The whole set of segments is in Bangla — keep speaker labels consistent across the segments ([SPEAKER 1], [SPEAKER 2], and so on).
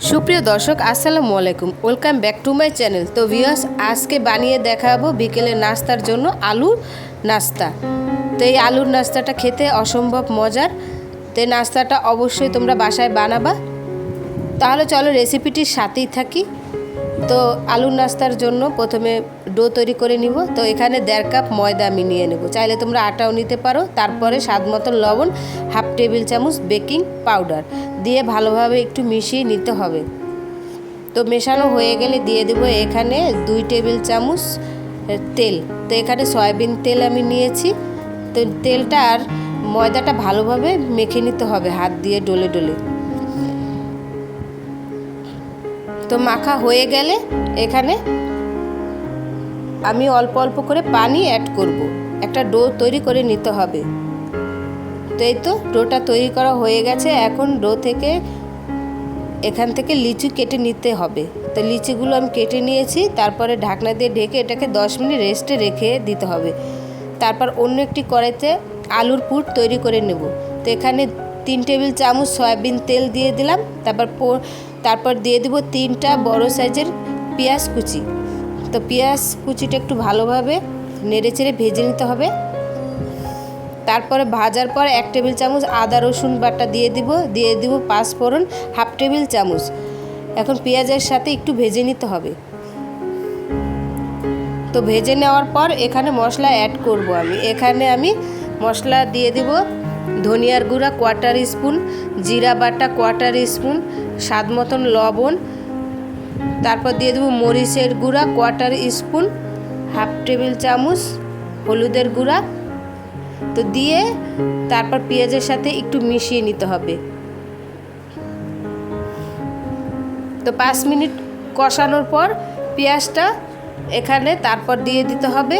[SPEAKER 1] সুপ্রিয় দর্শক, আসসালামু আলাইকুম। Welcome back to my channel তো ভিউয়ার্স আজকে বানিয়ে দেখাবো বিকেলে নাস্তার জন্য আলুর নাস্তা। তো এই আলুর নাস্তাটা খেতে অসম্ভব মজার। তো এই নাস্তাটা অবশ্যই তোমরা বাসায় বানাবা। তাহলে চলো রেসিপিটির সাথেই থাকি। তো আলুর নাস্তার জন্য প্রথমে ডো তৈরি করে নিব। তো এখানে দেড় কাপ ময়দা আমি নিয়ে নেব। চাইলে তোমরা আটাও নিতে পারো। তারপরে স্বাদ মতো লবণ, হাফ টেবিল চামচ বেকিং পাউডার দিয়ে ভালোভাবে একটু মিশিয়ে নিতে হবে। তো মেশানো হয়ে গেলে দিয়ে দেব এখানে দুই টেবিল চামচ তেল। তো এখানে সয়াবিন তেল আমি নিয়েছি। তো তেলটা আর ময়দাটা ভালোভাবে মেখে নিতে হবে, হাত দিয়ে ডলে ডলে। তো মাখা হয়ে গেলে এখানে আমি অল্প অল্প করে পানি অ্যাড করব। একটা ডো তৈরি করে নিতে হবে। তো এই তো ডোটা তৈরি করা হয়ে গেছে। এখন ডো থেকে এখান থেকে লিচু কেটে নিতে হবে। তো লিচিগুলো আমি কেটে নিয়েছি। তারপরে ঢাকনা দিয়ে ঢেকে এটাকে দশ মিনিট রেস্টে রেখে দিতে হবে। তারপর অন্য একটি কড়াইতে আলুর পুর তৈরি করে নেব। তো এখানে তিন টেবিল চামচ সয়াবিন তেল দিয়ে দিলাম। তারপর তারপর দিয়ে দেবো তিনটা বড় সাইজের পেঁয়াজ কুচি। তো পেঁয়াজ কুচিটা একটু ভালোভাবে নেড়ে চেড়ে ভেজে নিতে হবে। তারপরে ভাজার পর এক টেবিল চামচ আদা, রসুন বাটা দিয়ে দিব দিয়ে দিব পাঁচ ফোড়ন হাফ টেবিল চামচ। এখন পেঁয়াজের সাথে একটু ভেজে নিতে হবে। তো ভেজে নেওয়ার পর এখানে মশলা অ্যাড করব আমি। এখানে আমি মশলা দিয়ে দিব ধনিয়ার গুঁড়া কোয়ার্টার স্পুন, জিরা বাটা কোয়ার্টার স্পুন স্বাদ মতন লবণ, তারপর দিয়ে দেবো মরিচের গুঁড়া কোয়ার্টার স্পুন হাফ টেবিল চামচ, হলুদের গুঁড়া। তো দিয়ে তারপর পেঁয়াজের সাথে একটু মিশিয়ে নিতে হবে। তো পাঁচ মিনিট কষানোর পর পেঁয়াজটা এখানে তারপর দিয়ে দিতে হবে।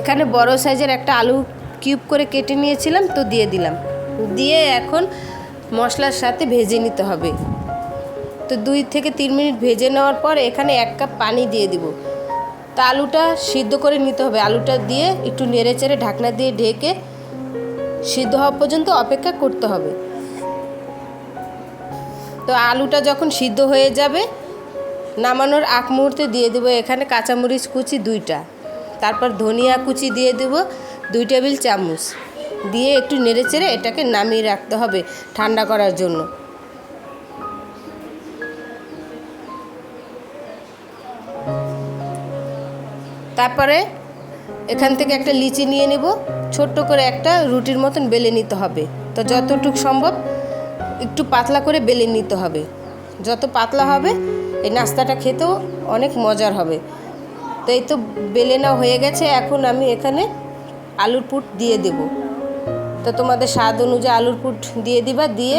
[SPEAKER 1] এখানে বড় সাইজের একটা আলু কিউব করে কেটে নিয়েছিলাম, তো দিয়ে দিলাম। দিয়ে এখন মশলার সাথে ভেজে নিতে হবে। তো দুই থেকে তিন মিনিট ভেজে নেওয়ার পর এখানে এক কাপ পানি দিয়ে দিব। তো আলুটা সিদ্ধ করে নিতে হবে। আলুটা দিয়ে একটু নেড়ে চেড়ে ঢাকনা দিয়ে ঢেকে সিদ্ধ হওয়া পর্যন্ত অপেক্ষা করতে হবে। তো আলুটা যখন সিদ্ধ হয়ে যাবে, নামানোর আগ মুহূর্তে দিয়ে দেবো এখানে কাঁচামরিচ কুচি দুইটা। তারপর ধনিয়া কুচি দিয়ে দেবো দুই টেবিল চামচ। দিয়ে একটু নেড়ে চেড়ে এটাকে নামিয়ে রাখতে হবে ঠান্ডা করার জন্য। তারপরে এখান থেকে একটা লিচি নিয়ে নেব, ছোট্ট করে একটা রুটির মতন বেলে নিতে হবে। তো যতটুক সম্ভব একটু পাতলা করে বেলে নিতে হবে। যত পাতলা হবে, এই নাস্তাটা খেতেও অনেক মজার হবে। তো এই তো বেলে নেওয়া হয়ে গেছে, এখন আমি এখানে আলুর পুট দিয়ে দেব। তো তোমাদের স্বাদ অনুযায়ী আলুর পুট দিয়ে দিবা, দিয়ে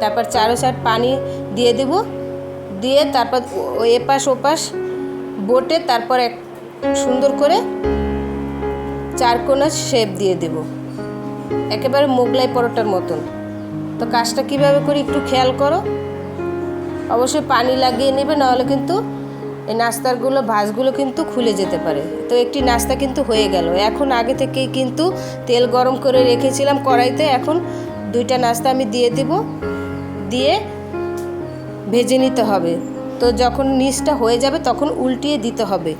[SPEAKER 1] তারপর চারো চার পানি দিয়ে দেব। দিয়ে তারপর এপাশ ওপাশ বোটে তারপর এক সুন্দর করে চারকোনা শেপ দিয়ে দেব। একেবারে মোগলাই পরোটার মতন। তো কাজটা কীভাবে করি একটু খেয়াল করো। অবশ্যই পানি লাগিয়ে নেবে, নাহলে কিন্তু এই নাস্তারগুলো ভাজগুলো কিন্তু খুলে যেতে পারে। তো একটি নাস্তা কিন্তু হয়ে গেল। এখন আগে থেকেই কিন্তু তেল গরম করে রেখেছিলাম কড়াইতে। এখন দুইটা নাস্তা আমি দিয়ে দেব। দিয়ে ভেজে নিতে হবে। তো যখন নিচটা হয়ে যাবে তখন উল্টিয়ে দিতে হবে।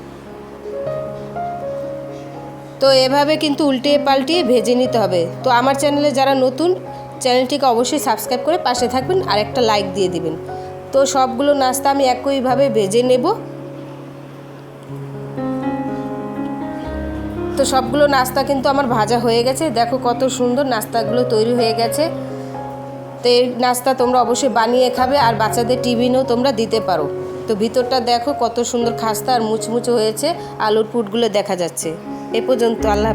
[SPEAKER 1] তো এভাবে কিন্তু উল্টিয়ে পাল্টিয়ে ভেজে নিতে হবে। তো আমার চ্যানেলে যারা নতুন, চ্যানেলটিকে অবশ্যই সাবস্ক্রাইব করে পাশে থাকবেন আর একটা লাইক দিয়ে দিবেন। তো সবগুলো নাস্তা আমি একইভাবে ভেজে নেব। তো সবগুলো নাস্তা কিন্তু আমার ভাজা হয়ে গেছে। দেখো কত সুন্দর নাস্তাগুলো তৈরি হয়ে গেছে। তো এই নাস্তা তোমরা অবশ্যই বানিয়ে খাবে আর বাচ্চাদের টিফিনও তোমরা দিতে পারো। তো ভিতরটা দেখো কত সুন্দর খাস্তা আর মুচমুচে হয়েছে। আলুর পুটগুলো দেখা যাচ্ছে। এ পর্যন্ত আল্লাহ